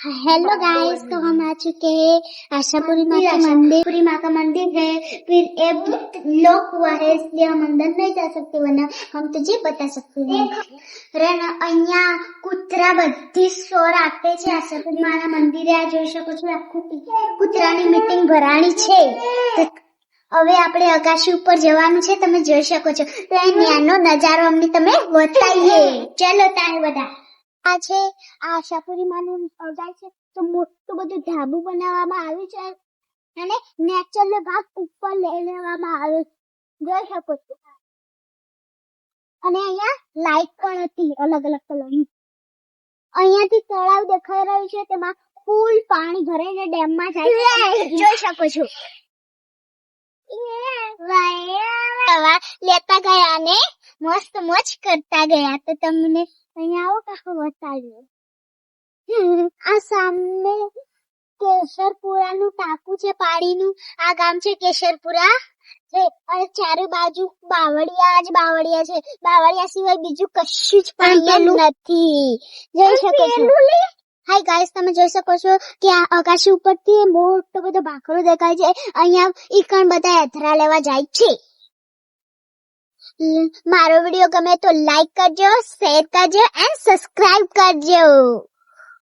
Hello guys तो हम आ चुके हैं आशापुरी माँ का मंदिर पुरी माँ का मंदिर है फिर एक लॉक हुआ है इसलिए हम अंदर नहीं जा सकते वरना हम तुझे बता सकते हैं રેના અહીંયા કૂતરા બધી સ્ટોર આપે છે આશાપુરી માના મંદિરે આ જોઈ શકો છો આખું કૂતરાની મીટિંગ ભરાણી છે તો હવે આપણે અગાશી ઉપર જવાનું છે તમે જોઈ શકો છો તો એ ન્યાનો નજારો અમને તમે બતાવીએ ચલો તારે બધા આ છે આ આશાપુરી માનું અવતાર છે. તો મોટું બધું ધાબુ બનાવવામાં આવ્યું છે અને નેચરલ ભાગ ઉપર લઈ લેવામાં આવ્યો. જોઈ શકો છો. અને અહીંયા લાઈટ પણ હતી અલગ અલગ કલરની અહીંયાથી તળાવ દેખાઈ રહ્યું છે તેમાં ફૂલ પાણી ભરાઈને ડેમમાં જાય જોઈ શકો છો. લેતા ગયા ને? મસ્ત મોજ કરતા ગયા તો તમને અહીંયા આવો કાકો બતાવ્યો આ સામે કેસરપુરાનું ટાપુ છે પાડીનું આ ગામ છે કેશરપુરા છે અને ચારે બાજુ બાવળિયા જ બાવળિયા છે. બાવળિયા સિવાય બીજું કશું જ પણ નથી. જોઈ શકો છો. હાય ગાઈસ તમે જોઈ શકો છો કે આ આકાશી ઉપરથી મોટો બધો ભાખરો દેખાય છે. અહીંયા ઈકણ બધા એથરા લેવા જાય છે. મારો વીડિયો ગમે તો લાઈક કરજો શેર કરજો એન્ડ સબસ્ક્રાઇબ કરજો.